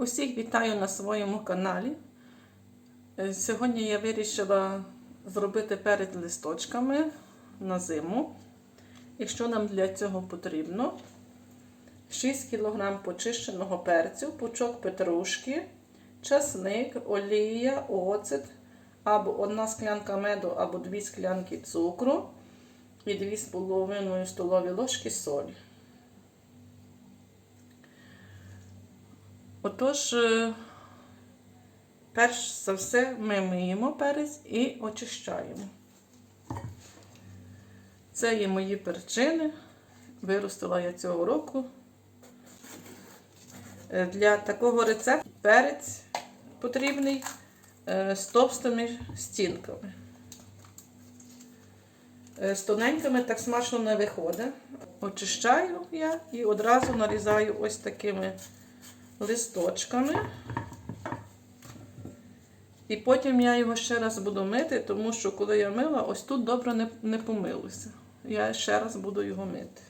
Усіх вітаю на своєму каналі. Е, Сьогодні я вирішила зробити перед листочками на зиму. І що нам для цього потрібно? 6 кг почищеного перцю, пучок петрушки, часник, олія, оцет, або одна склянка меду, або дві склянки цукру і 2,5 столові ложки солі. Отож, е, перш за все, ми миємо перець і очищаємо. Це є мої перчини. Виростила я цього року. Е, Для такого рецепту перець потрібний е, з товстими стінками. З тоненькими так смачно не виходить. Очищаю я і одразу нарізаю ось такими листочками. І потім я його ще раз буду мити, тому що коли я мила, ось тут добре не, не помилося. Я ще раз буду його мити.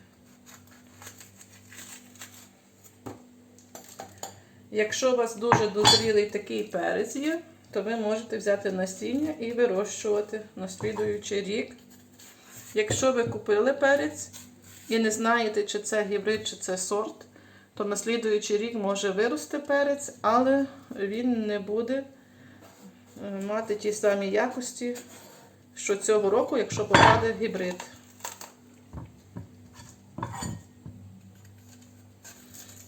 Якщо у вас дуже дозрілий такий перець є, то ви можете взяти насіння і вирощувати на слідуючий рік. Якщо ви купили перець і не знаєте, чи це гібрид, чи це сорт, то на слідуючий рік може вирости перець, але він не буде е, мати ті самі якості, що цього року, якщо попаде гібрид.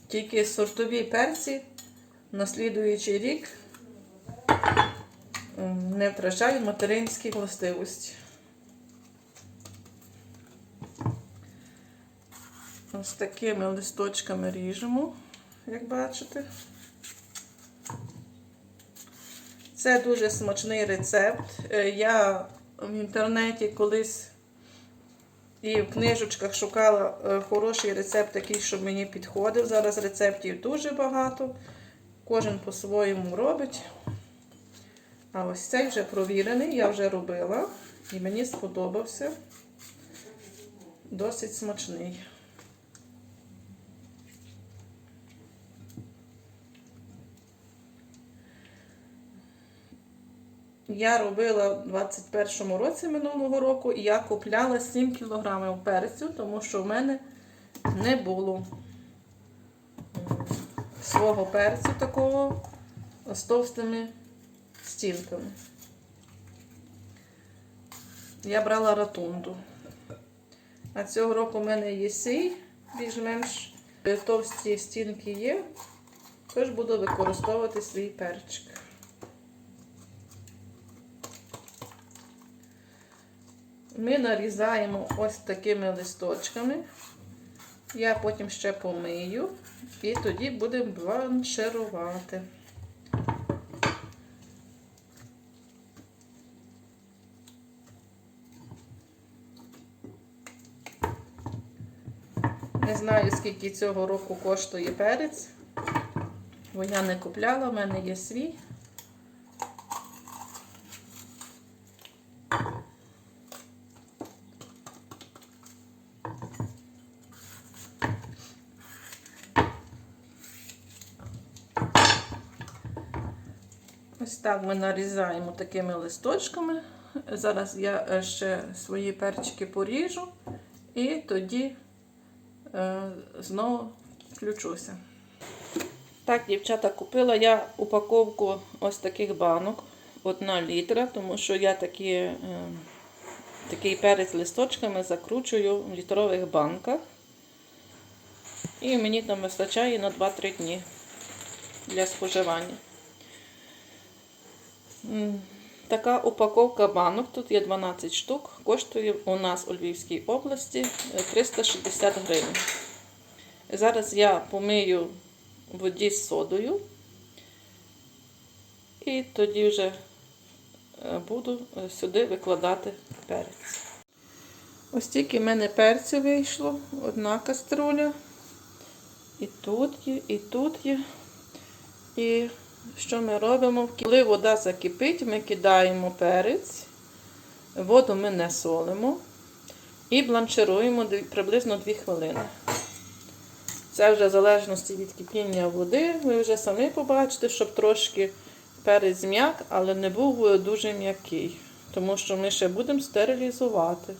Тільки сортові перці на слідуючий рік е, не втрачають материнські властивості. Ось такими листочками ріжемо, як бачите. Це дуже смачний рецепт. Е, Я в інтернеті колись і в книжечках шукала е, хороший рецепт, такий, щоб мені підходив. Зараз рецептів дуже багато. Кожен по-своєму робить. А ось цей вже провірений, я вже робила. І мені сподобався. Досить смачний. Я робила в 21-му році минулого року, і я купляла 7 кг перцю, тому що в мене не було свого перцю такого з товстими стінками. Я брала ратунду. А цього року в мене є сій, більш-менш товсті стінки є, тож буду використовувати свій перчик. Ми нарізаємо ось такими листочками. Я потім ще помию і тоді будемо бланширувати. Не знаю, скільки цього року коштує перець, бо я не купляла, в мене є свій. Ось так ми нарізаємо такими листочками. Зараз я е, ще свої перчики поріжу і тоді е, знову включуся. Так, дівчата, купила я упаковку ось таких банок, одна літра, тому що я такі, е, такий перець листочками закручую в літрових банках. І мені там вистачає на 2-3 дні для споживання. Така упаковка банок, тут є 12 штук, коштує у нас у Львівській області е, 360 гривень. Зараз я помию воді з содою і тоді вже е, буду е, сюди викладати перець. Ось тільки в мене перцю вийшло, одна каструля. І тут є, і тут є. І що ми робимо? Коли вода закипить, ми кидаємо перець, воду ми не солимо і бланшируємо приблизно 2 хвилини. Це вже в залежності від кипіння води. Ви вже самі побачите, щоб трошки перець зм'як, але не був дуже м'який. Тому що ми ще будемо стерилізувати.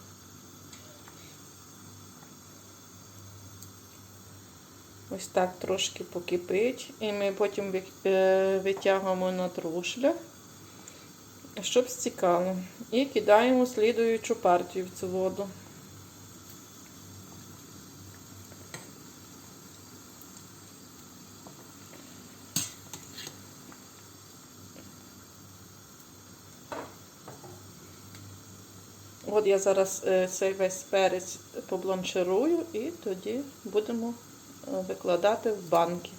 Ось так трошки покипить. І ми потім е, витягуємо на трушлях, щоб стікало. І кидаємо слідуючу партію в цю воду. От я зараз е, цей весь перець побланширую і тоді будемо викладати в банки.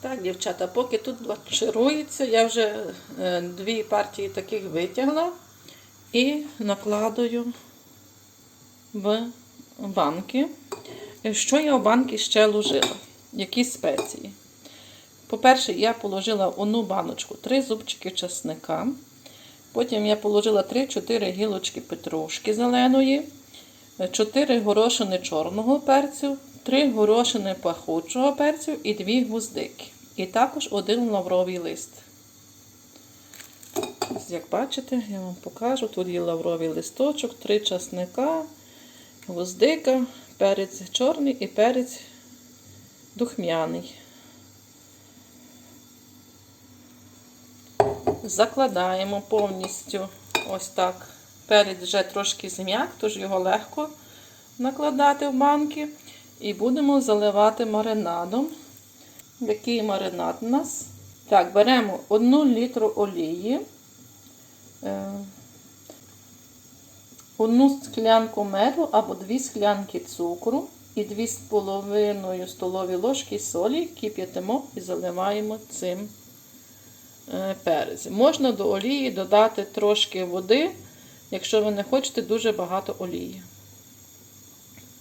Так, дівчата, поки тут бланширується, я вже е, дві партії таких витягла і накладую в банки. Е, Що я в банки ще ложила? Які спеції? По-перше, я положила в одну баночку три зубчики чесника. Потім я положила 3-4 гілочки петрушки зеленої, 4 горошини чорного перцю, 3 горошини пахучого перцю і 2 гвоздики. І також один лавровий лист. Як бачите, я вам покажу. Тут є лавровий листочок, 3 часника, гвоздика, перець чорний і перець духмяний. закладаємо повністю ось так. Перець вже трошки зм'як, тож його легко накладати в банки. І будемо заливати маринадом. Який маринад у нас? Так, беремо 1 літру олії, е, одну склянку меду або 2 склянки цукру і 2,5 столові ложки солі кип'ятимо і заливаємо цим е, перець. Можна до олії додати трошки води, якщо ви не хочете дуже багато олії.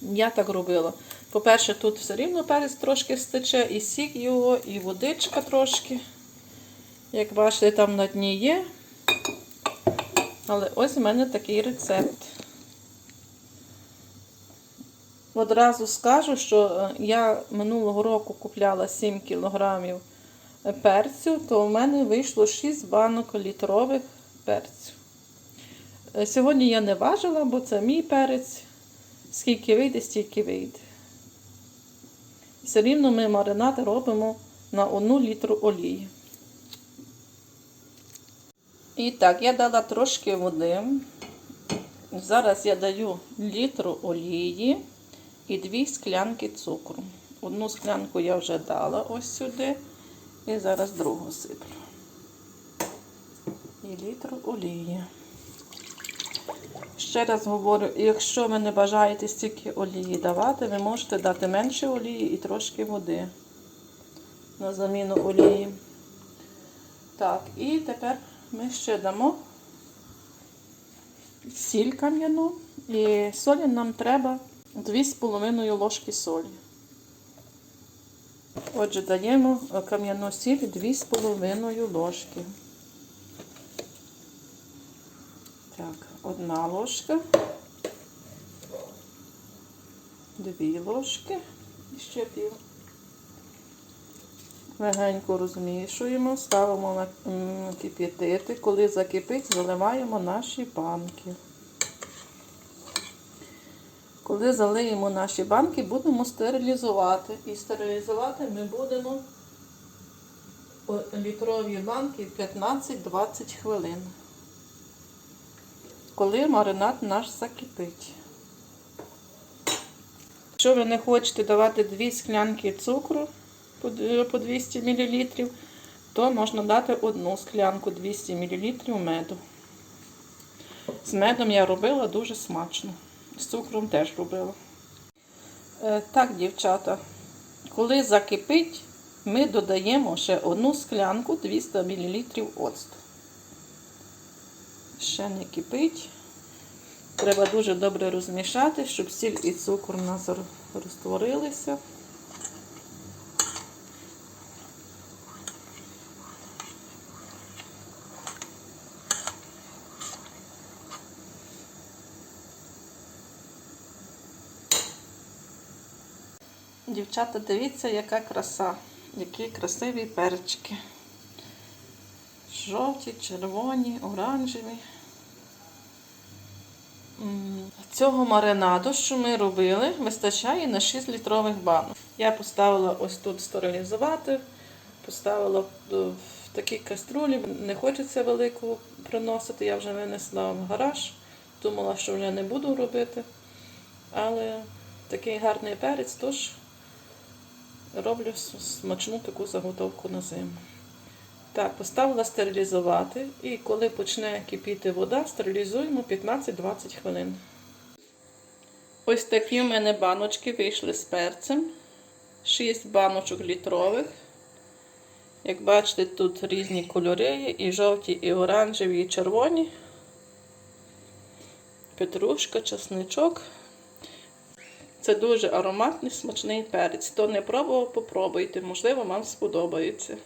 Я так робила. По-перше, тут все рівно перець трошки стече, і сік його, і водичка трошки. Як бачите, там на дні є. Але ось у мене такий рецепт. Одразу скажу, що е, я минулого року купляла 7 кілограмів перцю, то в мене вийшло 6 банок літрових перцю. Е, Сьогодні я не важила, бо це мій перець. Скільки вийде, стільки вийде. Все рівно ми маринад робимо на 1 літру олії. І так, я дала трошки води. Зараз я даю літру олії і 2 склянки цукру. Одну склянку я вже дала ось сюди. І зараз другу сиплю. І літру олії. Ще раз говорю, якщо ви не бажаєте стільки олії давати, ви можете дати менше олії і трошки води на заміну олії. Так, і тепер ми ще дамо сіль кам'яну. І солі нам треба 2,5 ложки солі. Отже, даємо кам'яну сіль 2,5 ложки. Так, одна ложка, дві ложки і ще пів. Легенько розмішуємо, ставимо на кип'ятити. Коли закипить, заливаємо наші банки. Коли залиємо наші банки, будемо стерилізувати. І стерилізувати ми будемо літрові банки 15-20 хвилин. Коли маринад наш закипить. Якщо ви не хочете давати 2 склянки цукру по 200 мл, то можна дати одну склянку 200 мл меду. З медом я робила дуже смачно. З цукром теж робила. Е, так, дівчата, коли закипить, ми додаємо ще одну склянку 200 мл оцту. Ще не кипить. Треба дуже добре розмішати, щоб сіль і цукор у нас розтворилися. Дівчата, дивіться, яка краса, які красиві перчики. Жовті, червоні, оранжеві. Цього маринаду, що ми робили, вистачає на 6 літрових банок. Я поставила ось тут стерилізувати, поставила в в такій каструлі. Не хочеться велику приносити, я вже винесла в гараж. Думала, що вже не буду робити. Але такий гарний перець, тож роблю смачну таку заготовку на зиму. Так, поставила стерилізувати і коли почне кипіти вода, стерилізуємо 15-20 хвилин. Ось такі в мене баночки вийшли з перцем. 6 баночок літрових. Як бачите, тут різні кольори, є, і жовті, і оранжеві, і червоні. Петрушка, чесничок. Це дуже ароматний смачний перець. Хто не пробував, попробуйте. Можливо, вам сподобається.